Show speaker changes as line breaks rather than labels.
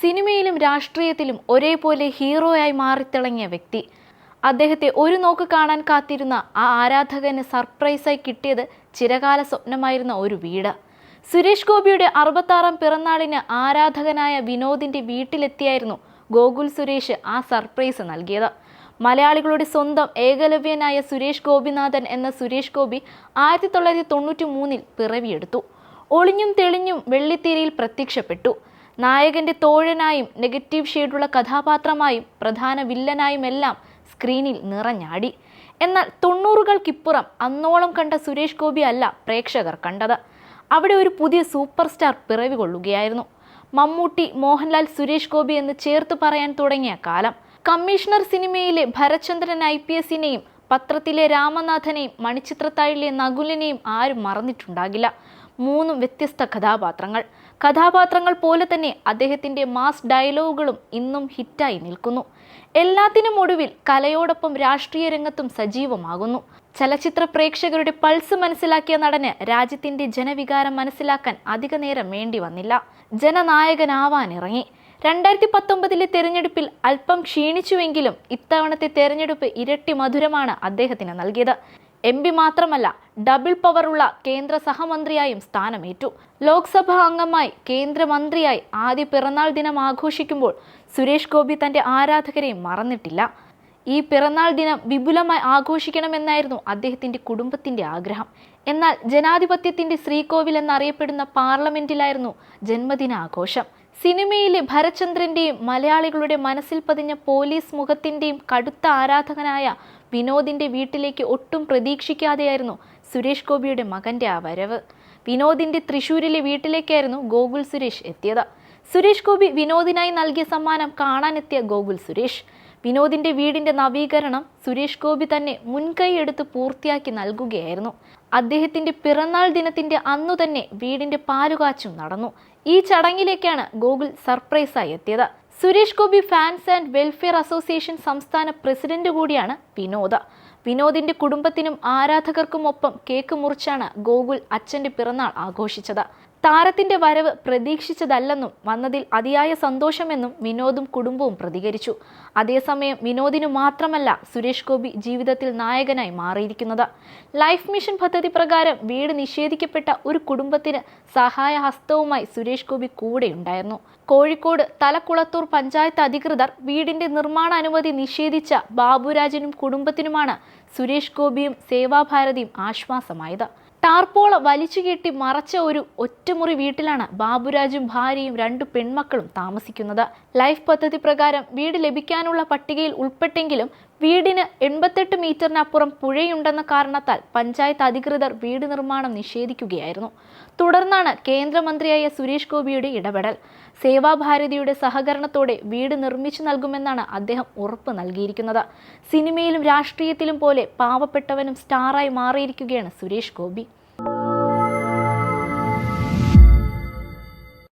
സിനിമയിലും രാഷ്ട്രീയത്തിലും ഒരേപോലെ ഹീറോയായി മാറിത്തിളങ്ങിയ വ്യക്തി. അദ്ദേഹത്തെ ഒരു നോക്ക് കാണാൻ കാത്തിരുന്ന ആ ആരാധകന് സർപ്രൈസായി കിട്ടിയത് ചിരകാല സ്വപ്നമായിരുന്ന ഒരു വീട്. സുരേഷ് ഗോപിയുടെ അറുപത്താറാം പിറന്നാളിന് ആരാധകനായ വിനോദിന്റെ വീട്ടിലെത്തിയായിരുന്നു ഗോകുൽ സുരേഷ് ആ സർപ്രൈസ് നൽകിയത്. മലയാളികളുടെ സ്വന്തം ഏകലവ്യനായ സുരേഷ് ഗോപിനാഥൻ എന്ന സുരേഷ് ഗോപി ആയിരത്തി തൊള്ളായിരത്തി തൊണ്ണൂറ്റി മൂന്നിൽ പിറവിയെടുത്തു. ഒളിഞ്ഞും തെളിഞ്ഞും വെള്ളിത്തിരയിൽ പ്രത്യക്ഷപ്പെട്ടു. നായകന്റെ തോഴനായും നെഗറ്റീവ് ഷെയ്ഡുള്ള കഥാപാത്രമായും പ്രധാന വില്ലനായും എല്ലാം സ്ക്രീനിൽ നിറഞ്ഞാടി. എന്നാൽ തൊണ്ണൂറുകൾക്കിപ്പുറം അന്നോളം കണ്ട സുരേഷ് ഗോപി അല്ല പ്രേക്ഷകർ കണ്ടത്. അവിടെ ഒരു പുതിയ സൂപ്പർ സ്റ്റാർ പിറവി കൊള്ളുകയായിരുന്നു മമ്മൂട്ടി മോഹൻലാൽ സുരേഷ് ഗോപി എന്ന് ചേർത്ത് പറയാൻ തുടങ്ങിയ കാലം. കമ്മീഷണർ സിനിമയിലെ ഭരചന്ദ്രൻ ഐ പി എസിനെയും പത്രത്തിലെ രാമനാഥനെയും മണിച്ചിത്രത്താഴിലെ നകുലിനെയും ആരും മറന്നിട്ടുണ്ടാകില്ല. മൂന്നും വ്യത്യസ്ത കഥാപാത്രങ്ങൾ. കഥാപാത്രങ്ങൾ പോലെ തന്നെ അദ്ദേഹത്തിന്റെ മാസ് ഡയലോഗുകളും ഇന്നും ഹിറ്റായി നിൽക്കുന്നു. എല്ലാത്തിനും ഒടുവിൽ കലയോടൊപ്പം രാഷ്ട്രീയ രംഗത്തും സജീവമാകുന്നു. ചലച്ചിത്ര പ്രേക്ഷകരുടെ പൾസ് മനസ്സിലാക്കിയ നടന് രാജ്യത്തിന്റെ ജനവികാരം മനസ്സിലാക്കാൻ അധിക നേരം വേണ്ടി വന്നില്ല. ജനനായകനാവാനിറങ്ങി. രണ്ടായിരത്തി പത്തൊമ്പതിലെ തെരഞ്ഞെടുപ്പിൽ അല്പം ക്ഷീണിച്ചുവെങ്കിലും ഇത്തവണത്തെ തെരഞ്ഞെടുപ്പ് ഇരട്ടി മധുരമാണ് അദ്ദേഹത്തിന് നൽകിയത്. എം പി മാത്രമല്ല ഡബിൾ പവറുള്ള കേന്ദ്ര സഹമന്ത്രിയായും സ്ഥാനമേറ്റു. ലോക്സഭാ അംഗമായി കേന്ദ്രമന്ത്രിയായി ആദ്യ പിറന്നാൾ ദിനം ആഘോഷിക്കുമ്പോൾ സുരേഷ് ഗോപി തന്റെ ആരാധകരെയും മറന്നിട്ടില്ല. ഈ പിറന്നാൾ ദിനം വിപുലമായി ആഘോഷിക്കണമെന്നായിരുന്നു അദ്ദേഹത്തിന്റെ കുടുംബത്തിന്റെ ആഗ്രഹം. എന്നാൽ ജനാധിപത്യത്തിന്റെ ശ്രീകോവിൽ എന്നറിയപ്പെടുന്ന പാർലമെന്റിലായിരുന്നു ജന്മദിനാഘോഷം. സിനിമയിലെ ഭരചന്ദ്രന്റെയും മലയാളികളുടെ മനസ്സിൽ പതിഞ്ഞ പോലീസ് മുഖത്തിന്റെയും കടുത്ത ആരാധകനായ വിനോദിന്റെ വീട്ടിലേക്ക് ഒട്ടും പ്രതീക്ഷിക്കാതെയായിരുന്നു സുരേഷ് ഗോപിയുടെ മകന്റെ ആ വരവ്. വിനോദിന്റെ തൃശ്ശൂരിലെ വീട്ടിലേക്കായിരുന്നു ഗോകുൽ സുരേഷ് എത്തിയത്. സുരേഷ് ഗോപി വിനോദിനായി നൽകിയ സമ്മാനം കാണാനെത്തിയ ഗോകുൽ സുരേഷ്. വിനോദിന്റെ വീടിന്റെ നവീകരണം സുരേഷ് ഗോപി തന്നെ മുൻകൈയെടുത്ത് പൂർത്തിയാക്കി നൽകുകയായിരുന്നു. അദ്ദേഹത്തിന്റെ പിറന്നാൾ ദിനത്തിന്റെ അന്നു തന്നെ വീടിന്റെ പാലുകാച്ചും നടന്നു. ഈ ചടങ്ങിലേക്കാണ് ഗോകുൽ സർപ്രൈസായി എത്തിയത്. Suresh Gopi fans and welfare association സംസ്ഥാന പ്രസിഡന്റ് കൂടിയാണ് വിനോദ്. വിനോദിന്റെ കുടുംബത്തിനും ആരാധകർക്കുമൊപ്പം കേക്ക് മുറിച്ചാണ് ഗോകുൽ അച്ഛന്റെ പിറന്നാൾ ആഘോഷിച്ചത്. താരത്തിന്റെ വരവ് പ്രതീക്ഷിച്ചതല്ലെന്നും വന്നതിൽ അതിയായ സന്തോഷമെന്നും വിനോദും കുടുംബവും പ്രതികരിച്ചു. അതേസമയം വിനോദിനു മാത്രമല്ല സുരേഷ് ഗോപി ജീവിതത്തിൽ നായകനായി മാറിയിരിക്കുന്നത്. ലൈഫ് മിഷൻ പദ്ധതി പ്രകാരം വീട് നിഷേധിക്കപ്പെട്ട ഒരു കുടുംബത്തിന് സഹായ ഹസ്തവുമായി സുരേഷ് ഗോപി കൂടെയുണ്ടായിരുന്നു. കോഴിക്കോട് തലക്കുളത്തൂർ പഞ്ചായത്ത് അധികൃതർ വീടിന്റെ നിർമ്മാണ അനുമതി നിഷേധിച്ച ബാബുരാജിനും കുടുംബത്തിനുമാണ് സുരേഷ് ഗോപിയും സേവാഭാരതിയും ആശ്വാസമായത്. ടാർപോള വലിച്ചു കെട്ടി മറച്ച ഒരു ഒറ്റമുറി വീട്ടിലാണ് ബാബുരാജും ഭാര്യയും രണ്ടു പെൺമക്കളും താമസിക്കുന്നത്. ലൈഫ് പദ്ധതി പ്രകാരം വീട് ലഭിക്കാനുള്ള പട്ടികയിൽ ഉൾപ്പെട്ടെങ്കിലും വീടിന് എൺപത്തെട്ട് മീറ്ററിനപ്പുറം പുഴയുണ്ടെന്ന കാരണത്താൽ പഞ്ചായത്ത് അധികൃതർ വീട് നിർമ്മാണം നിഷേധിക്കുകയായിരുന്നു. തുടർന്നാണ് കേന്ദ്രമന്ത്രിയായ സുരേഷ് ഗോപിയുടെ ഇടപെടൽ. സേവാഭാരതിയുടെ സഹകരണത്തോടെ വീട് നിർമ്മിച്ചു നൽകുമെന്നാണ് അദ്ദേഹം ഉറപ്പ് നൽകിയിരിക്കുന്നത്. സിനിമയിലും രാഷ്ട്രീയത്തിലും പോലെ പാവപ്പെട്ടവനും സ്റ്റാറായി മാറിയിരിക്കുകയാണ് സുരേഷ് ഗോപി.